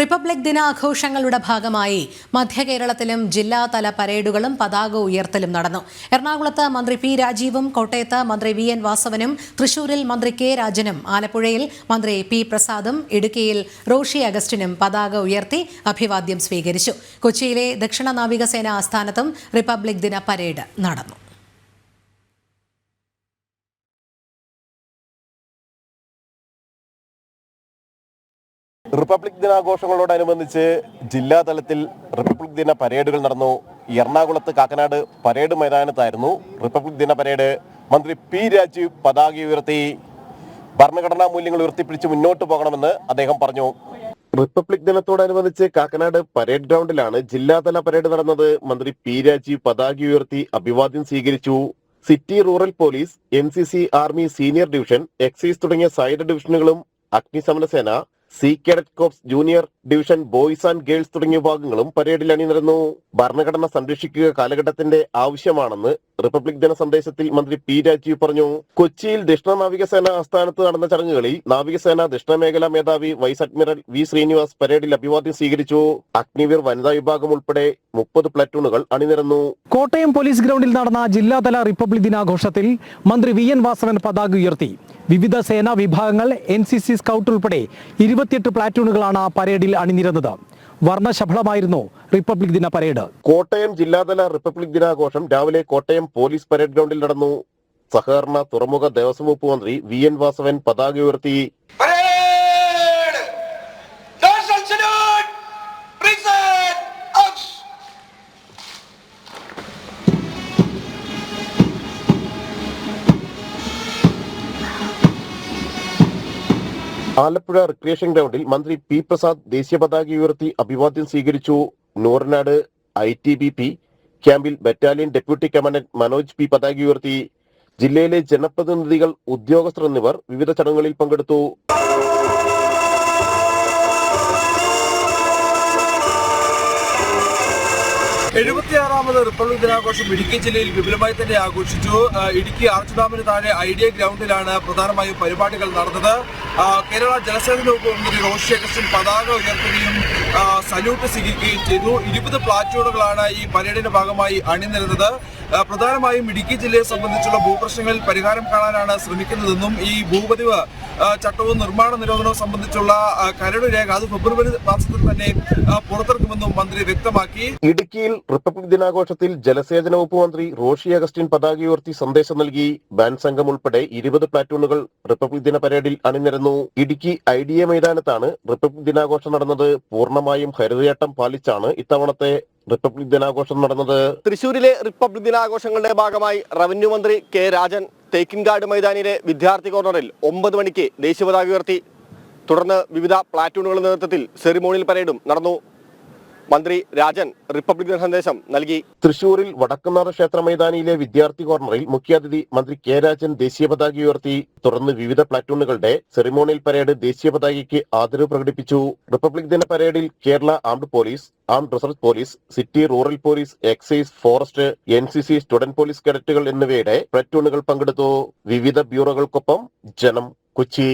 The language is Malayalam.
റിപ്പബ്ലിക് ദിനാഘോഷങ്ങളുടെ ഭാഗമായി മധ്യകേരളത്തിലും ജില്ലാതല പരേഡുകളും പതാക ഉയർത്തലും നടന്നു. എറണാകുളത്ത് മന്ത്രി പി രാജീവും കോട്ടയത്ത് മന്ത്രി വി എൻ വാസവനും തൃശൂരിൽ മന്ത്രി കെ രാജനും ആലപ്പുഴയിൽ മന്ത്രി പി പ്രസാദും ഇടുക്കിയിൽ റോഷി അഗസ്റ്റിനും പതാക ഉയർത്തി അഭിവാദ്യം സ്വീകരിച്ചു. കൊച്ചിയിലെ ദക്ഷിണ നാവികസേന ആസ്ഥാനത്തും റിപ്പബ്ലിക് ദിന പരേഡ് നടന്നു. റിപ്പബ്ലിക് ദിനാഘോഷങ്ങളോടനുബന്ധിച്ച് ജില്ലാതലത്തിൽ റിപ്പബ്ലിക് ദിന പരേഡുകൾ നടന്നു. എറണാകുളത്ത് കാക്കനാട് പരേഡ് മൈതാനത്തായിരുന്നു റിപ്പബ്ലിക് ദിന പരേഡ്. മന്ത്രി പി രാജീവ് പതാക ഉയർത്തി. ഭരണഘടനാ മൂല്യങ്ങൾ ഉയർത്തിപ്പിടിച്ച് മുന്നോട്ട് പോകണമെന്ന് അദ്ദേഹം പറഞ്ഞു. റിപ്പബ്ലിക് ദിനത്തോടനുബന്ധിച്ച് കാക്കനാട് പരേഡ് ഗ്രൗണ്ടിലാണ് ജില്ലാതല പരേഡ് നടന്നത്. മന്ത്രി പി രാജീവ് പതാക ഉയർത്തി അഭിവാദ്യം സ്വീകരിച്ചു. City rural police N army senior division excise തുടങ്ങിയ സൈഡ് ഡിവിഷനുകളും അഗ്നിശമന സേന C cadet corps junior division boys and girls തുടങ്ങിയ വിഭാഗങ്ങളും പരേഡിൽ അണിനിരന്നു. ഭരണഘടന സംരക്ഷിക്കുക കാലഘട്ടത്തിന്റെ ആവശ്യമാണെന്ന് റിപ്പബ്ലിക് ദിന സന്ദേശത്തിൽ മന്ത്രി പി രാജീവ് പറഞ്ഞു. കൊച്ചിയിൽ ദക്ഷിണ നാവികസേന ആസ്ഥാനത്ത് നടന്ന ചടങ്ങുകളിൽ നാവികസേന ദക്ഷിണ മേഖലാ മേധാവി വൈസ് അഡ്മിറൽ വി ശ്രീനിവാസ് പരേഡിൽ അഭിവാദ്യം സ്വീകരിച്ചു. അഗ്നിവീർ വനിതാ വിഭാഗം ഉൾപ്പെടെ മുപ്പത് പ്ലാറ്റൂണുകൾ അണിനിരന്നു. കോട്ടയം പോലീസ് ഗ്രൗണ്ടിൽ നടന്ന ജില്ലാതല റിപ്പബ്ലിക് ദിനാഘോഷത്തിൽ മന്ത്രി വി എൻ വാസവൻ പതാക ഉയർത്തി. വിവിധ സേനാ വിഭാഗങ്ങൾ എൻ സി സി സ്കൗട്ട് ഉൾപ്പെടെ ഇരുപത്തിയെട്ട് പ്ലാറ്റൂണുകളാണ് പരേഡിൽ അണിനിരന്നത്. വർണശബളമായിരുന്നു റിപ്പബ്ലിക് ദിന പരേഡ്. കോട്ടയം ജില്ലാതല റിപ്പബ്ലിക് ദിനാഘോഷം രാവിലെ കോട്ടയം പോലീസ് പരേഡ് ഗ്രൗണ്ടിൽ നടന്നു. സഹകരണ തുറമുഖ ദേവസ്വം വകുപ്പ് മന്ത്രി വി എൻ വാസവൻ പതാക ഉയർത്തി. ആലപ്പുഴ റിക്രിയേഷൻ ഗ്രൗണ്ടിൽ മന്ത്രി പി പ്രസാദ് ദേശീയ പതാക ഉയർത്തി അഭിവാദ്യം സ്വീകരിച്ചു. Nooranad I T B P ക്യാമ്പിൽ battalion deputy commandant Manoj P പതാക ഉയർത്തി. ജില്ലയിലെ ജനപ്രതിനിധികൾ ഉദ്യോഗസ്ഥർ എന്നിവർ വിവിധ ചടങ്ങുകളിൽ പങ്കെടുത്തു. എഴുപത്തിയാറാമത് റിപ്പബ്ലിക് ദിനാഘോഷം ഇടുക്കി ജില്ലയിൽ വിപുലമായി തന്നെ ആഘോഷിച്ചു. ഇടുക്കി ആർച്ച് ഡാമിന് താഴെ ഐഡിയ ഗ്രൗണ്ടിലാണ് പ്രധാനമായും പരിപാടികൾ നടന്നത്. കേരള ജലസേചന വകുപ്പ് മന്ത്രി റോഷി അഗസ്റ്റിൻ പതാക ഉയർത്തുകയും സല്യൂട്ട് സ്വീകരിക്കുകയും ചെയ്തു ഇരുപത് പ്ലാറ്റൂണുകളാണ് ഈ പരേഡിന്റെ ഭാഗമായി അണിനിരുന്നത്. പ്രധാനമായും ഇടുക്കി ജില്ലയെ സംബന്ധിച്ചുള്ള ഭൂപ്രശ്നങ്ങളിൽ പരിഹാരം കാണാനാണ് ശ്രമിക്കുന്നതെന്നും ഈ ഭൂപതിവ് ചട്ടവും നിർമ്മാണ നിരോധനവും സംബന്ധിച്ചുള്ള കരട് രേഖ അത് ഫെബ്രുവരി മാസത്തിൽ തന്നെ പുറത്തിറക്കുമെന്നും മന്ത്രി വ്യക്തമാക്കി. ഇടുക്കിയിൽ റിപ്പബ്ലിക് ദിനാഘോഷത്തിൽ ജലസേചന വകുപ്പ് മന്ത്രി റോഷി അഗസ്റ്റിൻ പതാക ഉയർത്തി സന്ദേശം നൽകി. ബാൻഡ് സംഘം ഉൾപ്പെടെ ഇരുപത് പ്ലാറ്റൂണുകൾ റിപ്പബ്ലിക് ദിന പരേഡിൽ അണിനിരന്നു. ഇടുക്കി ഐ ഡി എ മൈതാനത്താണ് റിപ്പബ്ലിക് ദിനാഘോഷം നടന്നത്. പൂർണമായും ഹരിതചട്ടം പാലിച്ചാണ് ഇത്തവണത്തെ റിപ്പബ്ലിക് ദിനാഘോഷം നടന്നത്. തൃശൂരിലെ റിപ്പബ്ലിക് ദിനാഘോഷങ്ങളുടെ ഭാഗമായി റവന്യൂ മന്ത്രി കെ രാജൻ തേക്കിൻകാട് മൈതാനിയിലെ വിദ്യാർത്ഥി കോർണറിൽ ഒമ്പത് മണിക്ക് ദേശീയ പതാക ഉയർത്തി. തുടർന്ന് വിവിധ പ്ലാറ്റൂണുകളുടെ നേതൃത്വത്തിൽ സെറിമോണിയൽ പരേഡും നടന്നു. മന്ത്രി രാജൻ റിപ്പബ്ലിക് ദിന സന്ദേശം നൽകി. തൃശൂരിൽ വടക്കുന്നാഥ ക്ഷേത്ര മൈതാനിയിലെ വിദ്യാർത്ഥി കോർണറിൽ മുഖ്യാതിഥി മന്ത്രി കെ രാജൻ ദേശീയ പതാക ഉയർത്തി. തുടർന്ന് വിവിധ പ്ലാറ്റൂണുകളുടെ സെറിമോണിയൽ പരേഡ് ദേശീയ പതാകയ്ക്ക് ആദരവ് പ്രകടിപ്പിച്ചു. റിപ്പബ്ലിക് ദിന പരേഡിൽ Kerala armed police armed research police city rural police excise forest N C C student police കേഡറ്റുകൾ എന്നിവയുടെ പ്ലാറ്റൂണുകൾ പങ്കെടുത്തു. വിവിധ ബ്യൂറോകൾക്കൊപ്പം ജനം കൊച്ചി.